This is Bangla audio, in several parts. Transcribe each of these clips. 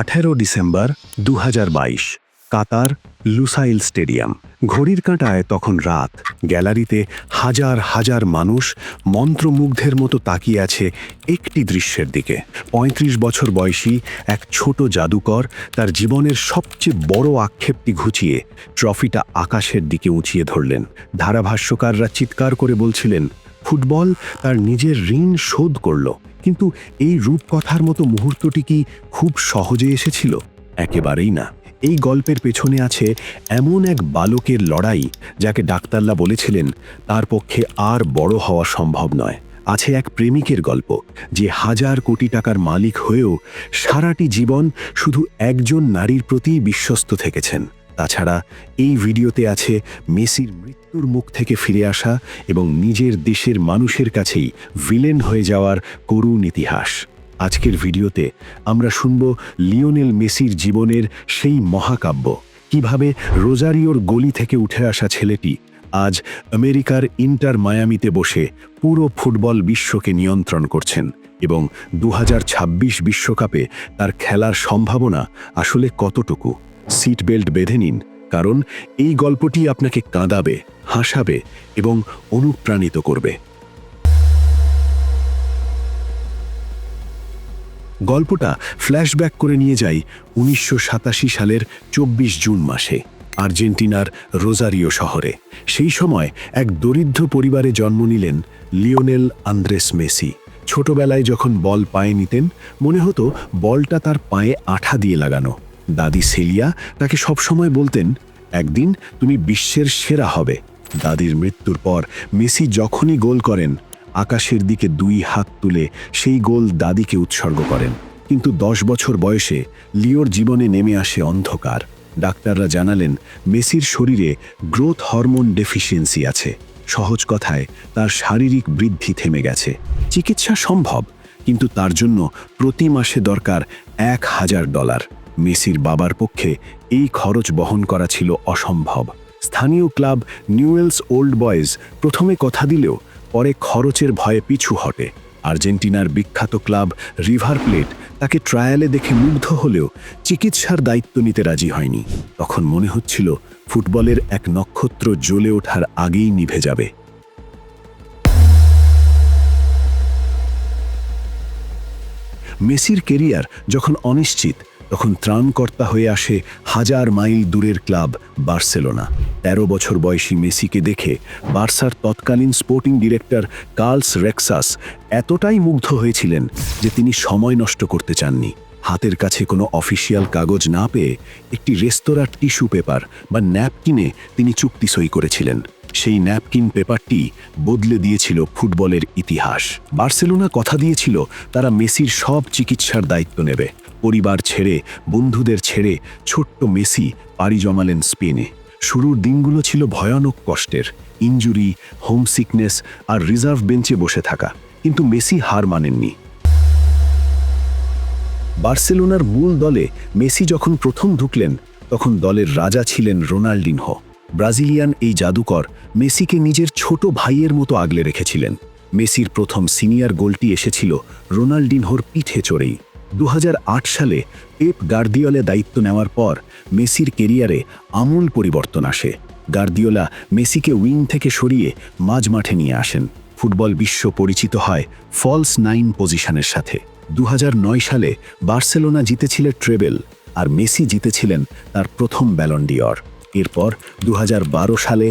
আঠেরো ডিসেম্বর দু হাজার বাইশ, কাতার লুসাইল স্টেডিয়াম। ঘড়ির কাঁটায় তখন রাত। গ্যালারিতে হাজার হাজার মানুষ মন্ত্রমুগ্ধের মতো তাকিয়ে আছে একটি দৃশ্যের দিকে। ৩৫ বছর বয়সী এক ছোট জাদুকর তার জীবনের সবচেয়ে বড় আক্ষেপটি ঘুচিয়ে ট্রফিটা আকাশের দিকে উঁচিয়ে ধরলেন। ধারাভাষ্যকাররা চিৎকার করে বলছিলেন, ফুটবল তার নিজের ঋণ শোধ করল। কিন্তু এই রূপকথার মতো মুহূর্তটি কি খুব সহজে এসেছিল? একেবারেই না। এই গল্পের পেছনে আছে এমন এক বালকের লড়াই যাকে ডাক্তাররা বলেছিলেন তার পক্ষে আর বড় হওয়া সম্ভব নয়। আছে এক প্রেমিকের গল্প যে হাজার কোটি টাকার মালিক হয়েও সারাটি জীবন শুধু একজন নারীর প্রতি বিশ্বস্ত থেকেছেন। তাছাড়া এই ভিডিওতে আছে মেসির মৃত্যুর মুখ থেকে ফিরে আসা এবং নিজের দেশের মানুষের কাছেই ভিলেন হয়ে যাওয়ার করুণ ইতিহাস। আজকের ভিডিওতে আমরা শুনব লিওনেল মেসির জীবনের সেই মহাকাব্য। কীভাবে রোজারিওর গলি থেকে উঠে আসা ছেলেটি আজ আমেরিকার ইন্টার মায়ামিতে বসে পুরো ফুটবল বিশ্বকে নিয়ন্ত্রণ করছেন এবং দু বিশ্বকাপে তার খেলার সম্ভাবনা আসলে কতটুকু? সিট বেল্ট বেঁধে নিন, কারণ এই গল্পটি আপনাকে কাঁদাবে, হাসাবে এবং অনুপ্রাণিত করবে। গল্পটা ফ্ল্যাশব্যাক করে নিয়ে যাই উনিশশো সাতাশি সালের চব্বিশ জুন মাসে, আর্জেন্টিনার রোজারিও শহরে। সেই সময় এক দরিদ্র পরিবারে জন্ম নিলেন লিওনেল আন্দ্রেস মেসি। ছোটবেলায় যখন বল পায়ে নিতেন, মনে হতো বলটা তার পায়ে আঠা দিয়ে লাগানো। দাদি সেলিয়া তাকে সবসময় বলতেন, একদিন তুমি বিশ্বের সেরা হবে। দাদির মৃত্যুর পর মেসি যখনই গোল করেন, আকাশের দিকে দুই হাত তুলে সেই গোল দাদিকে উৎসর্গ করেন। কিন্তু দশ বছর বয়সে লিওর জীবনে নেমে আসে অন্ধকার। ডাক্তাররা জানালেন, মেসির শরীরে গ্রোথ হরমোন ডেফিসিয়েন্সি আছে। সহজ কথায়, তার শারীরিক বৃদ্ধি থেমে গেছে। চিকিৎসা সম্ভব, কিন্তু তার জন্য প্রতি মাসে দরকার এক হাজার ডলার। মেসির বাবার পক্ষে এই খরচ বহন করা ছিল অসম্ভব। স্থানীয় ক্লাব নিউয়েলস ওল্ড বয়েজ প্রথমে কথা দিলেও পরে খরচের ভয়ে পিছু হটে। আর্জেন্টিনার বিখ্যাত ক্লাব রিভার প্লেট তাকে ট্রায়ালে দেখে মুগ্ধ হলেও চিকিৎসার দায়িত্ব নিতে রাজি হয়নি। তখন মনে হচ্ছিল ফুটবলের এক নক্ষত্র জ্বলে ওঠার আগেই নিভে যাবে। মেসির কেরিয়ার যখন অনিশ্চিত তখন ত্রাণকর্তা হয়ে আসে হাজার মাইল দূরের ক্লাব, বার্সেলোনা। তেরো বছর বয়সী মেসিকে দেখে বার্সার তৎকালীন স্পোর্টিং ডিরেক্টর কার্লস রেক্সাস এতটাই মুগ্ধ হয়েছিলেন যে তিনি সময় নষ্ট করতে চাননি। হাতের কাছে কোনো অফিসিয়াল কাগজ না পেয়ে একটি রেস্তোরাঁর টিস্যু পেপার বা ন্যাপকিনে তিনি চুক্তি সই করেছিলেন। সেই ন্যাপকিন পেপারটি বদলে দিয়েছিল ফুটবলের ইতিহাস। বার্সেলোনা কথা দিয়েছিল, তারা মেসির সব চিকিৎসার দায়িত্ব নেবে। পরিবার ছেড়ে, বন্ধুদের ছেড়ে ছোট্ট মেসি পাড়ি জমালেন স্পেনে। শুরুর দিনগুলো ছিল ভয়ানক কষ্টের। ইঞ্জুরি হোমসিকনেস আর রিজার্ভ বেঞ্চে বসে থাকা। কিন্তু মেসি হার মানেননি। বার্সেলোনার মূল দলে মেসি যখন প্রথম ঢুকলেন, তখন দলের রাজা ছিলেন রোনাল্ডিনহো। ব্রাজিলিয়ান এই জাদুকর মেসিকে নিজের ছোট ভাইয়ের মতো আগলে রেখেছিলেন। মেসির প্রথম সিনিয়র গোলটি এসেছিল রোনাল্ডিনহোর পিঠে চড়েই। দু হাজার আট সালে পেপ গার্দিওলে দায়িত্ব নেওয়ার পর মেসির কেরিয়ারে আমূল পরিবর্তন আসে। গার্দিওলা মেসিকে উইং থেকে সরিয়ে মাঝ মাঠে নিয়ে আসেন। ফুটবল বিশ্ব পরিচিত হয় ফলস নাইন পজিশনের সাথে। দু হাজার নয় সালে বার্সেলোনা জিতেছিল ট্রেবেল আর মেসি জিতেছিলেন তার প্রথম ব্যালন্ডিয়র এরপর দু হাজার বারো সালে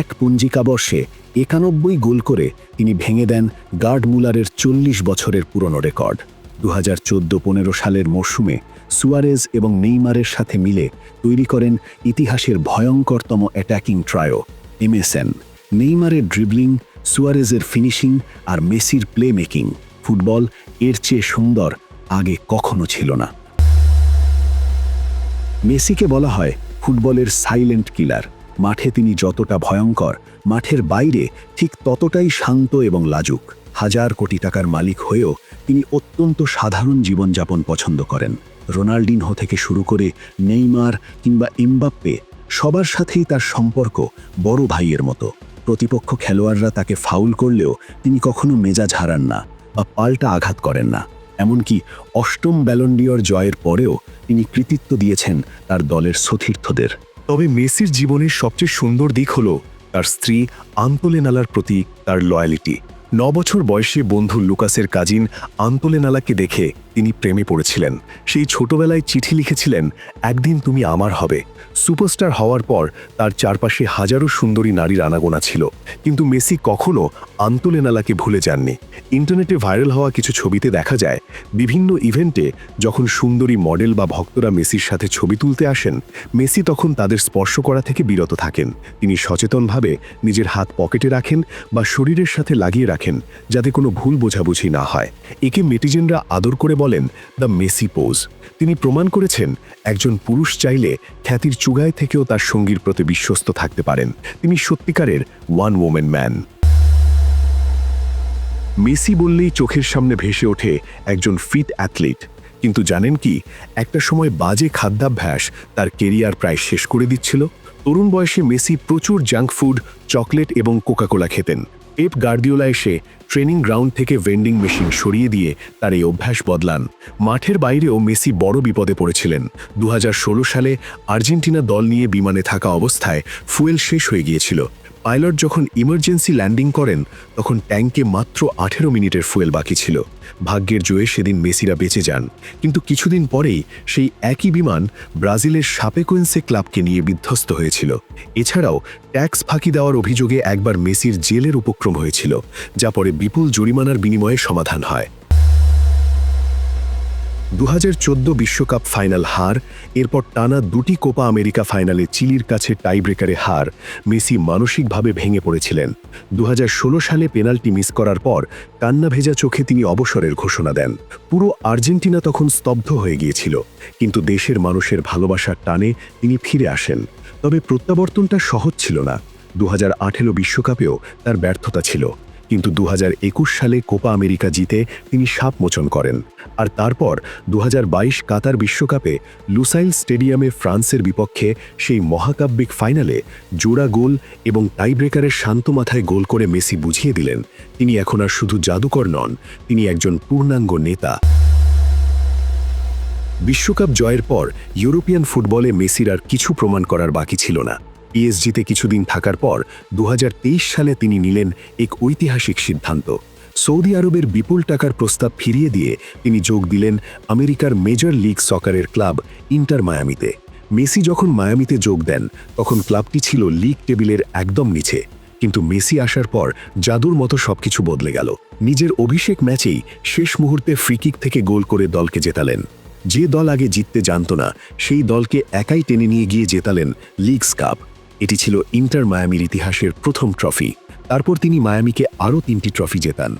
এক পঞ্জিকা বর্ষে একানব্বই গোল করে তিনি ভেঙে দেন গার্ড মুলারের চল্লিশ বছরের পুরনো রেকর্ড। দু হাজার চোদ্দ পনেরো সালের মরশুমে সুয়ারেজ এবং নেইমারের সাথে মিলে তৈরি করেন ইতিহাসের ভয়ঙ্করতম অ্যাটাকিং ট্রায়ো, এমএসএন। নেইমারের ড্রিবলিং, সুয়ারেজের ফিনিশিং আর মেসির প্লে মেকিং ফুটবল এর চেয়ে সুন্দর আগে কখনো ছিল না। মেসিকে বলা হয় ফুটবলের সাইলেন্ট কিলার। মাঠে তিনি যতটা ভয়ঙ্কর, মাঠের বাইরে ঠিক ততটাই শান্ত এবং লাজুক। হাজার কোটি টাকার মালিক হয়েও তিনি অত্যন্ত সাধারণ জীবনযাপন পছন্দ করেন। রোনাল্ডিনহো থেকে শুরু করে নেইমার কিংবা ইমবাপ্পে সবার সাথেই তার সম্পর্ক বড় ভাইয়ের মতো। প্রতিপক্ষ খেলোয়াড়রা তাকে ফাউল করলেও তিনি কখনো মেজাজ হারান না বা পাল্টা আঘাত করেন না। এমনকি অষ্টম ব্যালন্ডিয়র জয়ের পরেও তিনি কৃতিত্ব দিয়েছেন তার দলের সতীর্থদের। তবে মেসির জীবনের সবচেয়ে সুন্দর দিক হল তার স্ত্রী আন্তোলেনালার প্রতি তার লয়ালিটি ন বয়সী বয়সে বন্ধু লুকাসের কাজিন আন্তোলেনালাকে দেখে তিনি প্রেমে পড়েছিলেন। সেই ছোটবেলায় চিঠি লিখেছিলেন, একদিন তুমি আমার হবে। সুপারস্টার হওয়ার পর তার চারপাশে হাজারো সুন্দরী নারীর আনাগোনা ছিল। কিন্তু মেসি কখনো আন্তোলেনালাকে ভুলে যাননি। ইন্টারনেটে ভাইরাল হওয়া কিছু ছবিতে দেখা যায়, বিভিন্ন ইভেন্টে যখন সুন্দরী মডেল বা ভক্তরা মেসির সাথে ছবি তুলতে আসেন, মেসি তখন তাদের স্পর্শ করা থেকে বিরত থাকেন। তিনি সচেতনভাবে নিজের হাত পকেটে রাখেন বা শরীরের সাথে লাগিয়ে রাখেন, যাতে কোনো ভুল বোঝাবুঝি না হয়। একে মেটিজেনরা আদর করে বলেন, দ্য মেসি পোজ তিনি প্রমাণ করেছেন, একজন পুরুষ চাইলে খ্যাতির চুগায় থেকেও তার সঙ্গীর প্রতি বিশ্বস্ত থাকতে পারেন। তিনি সত্যিকারের ওয়ান ওমেন ম্যান। মেসি বললেই চোখের সামনে ভেসে ওঠে একজন ফিট অ্যাথলিট। কিন্তু জানেন কি, একটা সময় বাজে খাদ্যাভ্যাস তার কেরিয়ার প্রায় শেষ করে দিচ্ছিল। তরুণ বয়সে মেসি প্রচুর জাঙ্ক ফুড, চকলেট এবং কোকাকোলা খেতেন। পেপ গার্দিওলা এসে ট্রেনিং গ্রাউন্ড থেকে ভেন্ডিং মেশিন সরিয়ে দিয়ে তার এই অভ্যাস বদলান। মাঠের বাইরেও মেসি বড় বিপদে পড়েছিলেন। দু হাজার ষোলো সালে আর্জেন্টিনা দল নিয়ে বিমানে থাকা অবস্থায় ফুয়েল শেষ হয়ে গিয়েছিল। পাইলট যখন ইমার্জেন্সি ল্যান্ডিং করেন, তখন ট্যাঙ্কে মাত্র আঠেরো মিনিটের ফুয়েল বাকি ছিল। ভাগ্যের জয়ে সেদিন মেসিরা বেঁচে যান। কিন্তু কিছুদিন পরেই সেই একই বিমান ব্রাজিলের সাপেকোয়েন্সে ক্লাবকে নিয়ে বিধ্বস্ত হয়েছিল। এছাড়াও ট্যাক্স ফাঁকি দেওয়ার অভিযোগে একবার মেসির জেলের উপক্রম হয়েছিল, যা পরে বিপুল জরিমানার বিনিময়ে সমাধান হয়। দু বিশ্বকাপ ফাইনাল হার, এরপর টানা দুটি কোপা আমেরিকা ফাইনালে চিলির কাছে টাইব্রেকারে হার, মেসি মানসিকভাবে ভেঙে পড়েছিলেন। দু হাজার ষোলো সালে পেনাল্টি মিস করার পর কান্না ভেজা চোখে তিনি অবসরের ঘোষণা দেন। পুরো আর্জেন্টিনা তখন স্তব্ধ হয়ে গিয়েছিল, কিন্তু দেশের মানুষের ভালোবাসার টানে তিনি ফিরে আসেন। তবে প্রত্যাবর্তনটা সহজ ছিল না। দু বিশ্বকাপেও তার ব্যর্থতা ছিল। কিন্তু দু হাজার একুশ সালে কোপা আমেরিকা জিতে তিনি সাপ মোচন করেন। আর তারপর দু হাজার বাইশ কাতার বিশ্বকাপে লুসাইল স্টেডিয়ামে ফ্রান্সের বিপক্ষে সেই মহাকাব্যিক ফাইনালে জোড়া গোল এবং টাইব্রেকারের শান্ত মাথায় গোল করে মেসি বুঝিয়ে দিলেন, তিনি এখন আর শুধু জাদুকর নন, তিনি একজন পূর্ণাঙ্গ নেতা। বিশ্বকাপ জয়ের পর ইউরোপিয়ান ফুটবলে মেসির আর কিছু প্রমাণ করার বাকি ছিল না। পিএসজিতে কিছুদিন থাকার পর দু হাজার তেইশ সালে তিনি নিলেন এক ঐতিহাসিক সিদ্ধান্ত। সৌদি আরবের বিপুল টাকার প্রস্তাব ফিরিয়ে দিয়ে তিনি যোগ দিলেন আমেরিকার মেজর লিগ সকারের ক্লাব ইন্টার মায়ামিতে। মেসি যখন মায়ামিতে যোগ দেন, তখন ক্লাবটি ছিল লিগ টেবিলের একদম নিচে। কিন্তু মেসি আসার পর জাদুর মতো সবকিছু বদলে গেল। নিজের অভিষেক ম্যাচেই শেষ মুহূর্তে ফ্রিকিক থেকে গোল করে দলকে জেতালেন। যে দল আগে জিততে জানত না, সেই দলকে একাই টেনে নিয়ে গিয়ে জেতালেন লিগস কাপ। এটি ছিল ইন্টার মায়ামির ইতিহাসের প্রথম ট্রফি। তারপর তিনি মায়ামিকে আরও তিনটি ট্রফি জেতান।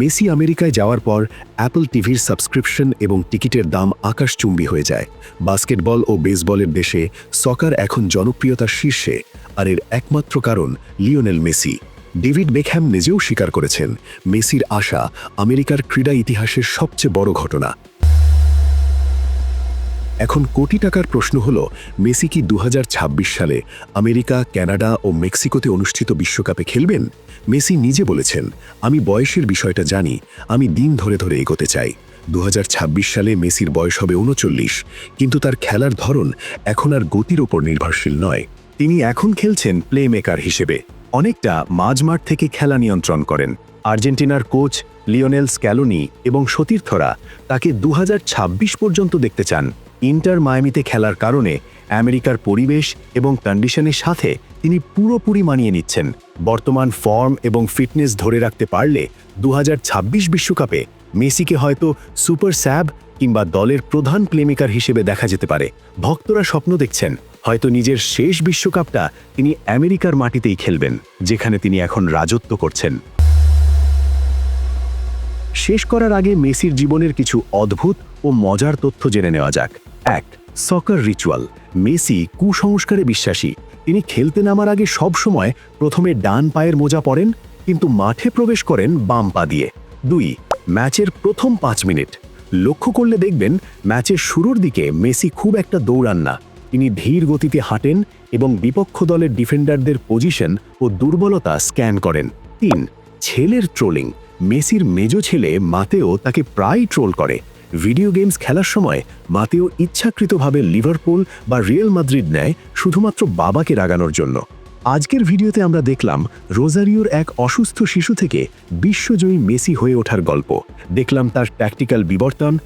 মেসি আমেরিকায় যাওয়ার পর অ্যাপল টিভির সাবস্ক্রিপশন এবং টিকিটের দাম আকাশচুম্বী হয়ে যায়। বাস্কেটবল ও বেসবলের দেশে সকার এখন জনপ্রিয়তার শীর্ষে, আর এর একমাত্র কারণ লিওনেল মেসি। ডেভিড বেকহ্যাম নিজেও স্বীকার করেছেন, মেসির আশা আমেরিকার ক্রীড়া ইতিহাসের সবচেয়ে বড় ঘটনা। এখন কোটি টাকার প্রশ্ন হল, মেসি কি দু হাজার ছাব্বিশ সালে আমেরিকা ক্যানাডা ও মেক্সিকোতে অনুষ্ঠিত বিশ্বকাপে খেলবেন? মেসি নিজে বলেছেন, আমি বয়সের বিষয়টা জানি, আমি দিন ধরে ধরে এগোতে চাই। দু হাজার ছাব্বিশ সালে মেসির বয়স হবে উনচল্লিশ, কিন্তু তার খেলার ধরন এখন আর গতির ওপর নির্ভরশীল নয়। তিনি এখন খেলছেন প্লে মেকার হিসেবে। অনেকটা মাঝমাঠ থেকে খেলা নিয়ন্ত্রণ করেন। আর্জেন্টিনার কোচ লিওনেল স্ক্যালোনি এবং সতীর্থরা তাকে দু হাজার ছাব্বিশ পর্যন্ত দেখতে চান। ইন্টার মায়ামিতে খেলার কারণে আমেরিকার পরিবেশ এবং কন্ডিশনের সাথে তিনি পুরোপুরি মানিয়ে নিচ্ছেন। বর্তমান ফর্ম এবং ফিটনেস ধরে রাখতে পারলে দু বিশ্বকাপে মেসিকে হয়তো সুপার স্যাব কিংবা দলের প্রধান প্লেমেকার হিসেবে দেখা যেতে পারে। ভক্তরা স্বপ্ন দেখছেন, হয়তো নিজের শেষ বিশ্বকাপটা তিনি আমেরিকার মাটিতেই খেলবেন, যেখানে তিনি এখন রাজত্ব করছেন। শেষ করার আগে মেসির জীবনের কিছু অদ্ভুত ও মজার তথ্য জেনে নেওয়া যাক। এক সকার রিচুয়াল। মেসি কুসংস্কারে বিশ্বাসী। তিনি খেলতে নামার আগে সব সময় প্রথমে ডান পায়ের মোজা পরেন, কিন্তু মাঠে প্রবেশ করেন বাম পা দিয়ে। দুই, ম্যাচের প্রথম পাঁচ মিনিট। লক্ষ্য করলে দেখবেন, ম্যাচের শুরুর দিকে মেসি খুব একটা দৌড়ান না। তিনি ধীর গতিতে হাঁটেন এবং বিপক্ষ দলের ডিফেন্ডারদের পজিশন ও দুর্বলতা স্ক্যান করেন। তিন, ছেলের ট্রোলিং। মেসির মেজ ছেলে মাতেও তাকে প্রায় ট্রোল করে। ভিডিও গেমস খেলার সময় মাতেও ইচ্ছাকৃতভাবে লিভারপুল বা রিয়েল মাদ্রিদ নেয় শুধুমাত্র বাবাকে রাগানোর জন্য। আজকের ভিডিওতে আমরা দেখলাম রোজারিওর এক অসুস্থ শিশু থেকে বিশ্বজয়ী মেসি হয়ে ওঠার গল্প। দেখলাম তার ট্যাকটিক্যাল বিবর্তন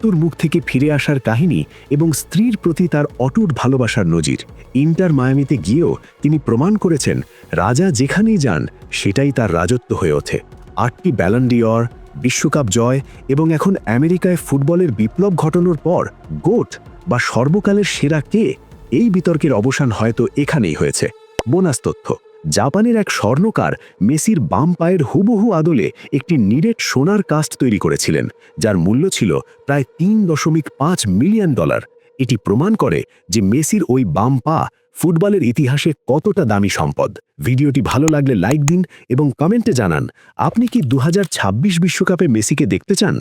তোর মুখ থেকে ফিরে আসার কাহিনী এবং স্ত্রীর প্রতি তার অটুট ভালোবাসার নজির। ইন্টার মায়ামিতে গিয়েও তিনি প্রমাণ করেছেন, রাজা যেখানেই যান, সেটাই তার রাজত্ব হয়ে ওঠে। আটটি ব্যালন্ডিয়র বিশ্বকাপ জয় এবং এখন আমেরিকায় ফুটবলের বিপ্লব ঘটানোর পর গোট বা সর্বকালের সেরা কে? এই বিতর্কের অবসান হয়তো এখানেই হয়েছে। বোনাস তথ্য, জাপানের এক স্বর্ণকার মেসির বাম পায়ের হুবহু আদলে একটি নিরেট সোনার কাস্ট তৈরি করেছিলেন, যার মূল্য ছিল প্রায় তিন দশমিক পাঁচ মিলিয়ন ডলার। এটি প্রমাণ করে যে মেসির ওই বাম পা ফুটবলের ইতিহাসে কতটা দামি সম্পদ। ভিডিওটি ভালো লাগলে লাইক দিন এবং কমেন্টে জানান, আপনি কি দু বিশ্বকাপে মেসিকে দেখতে চান?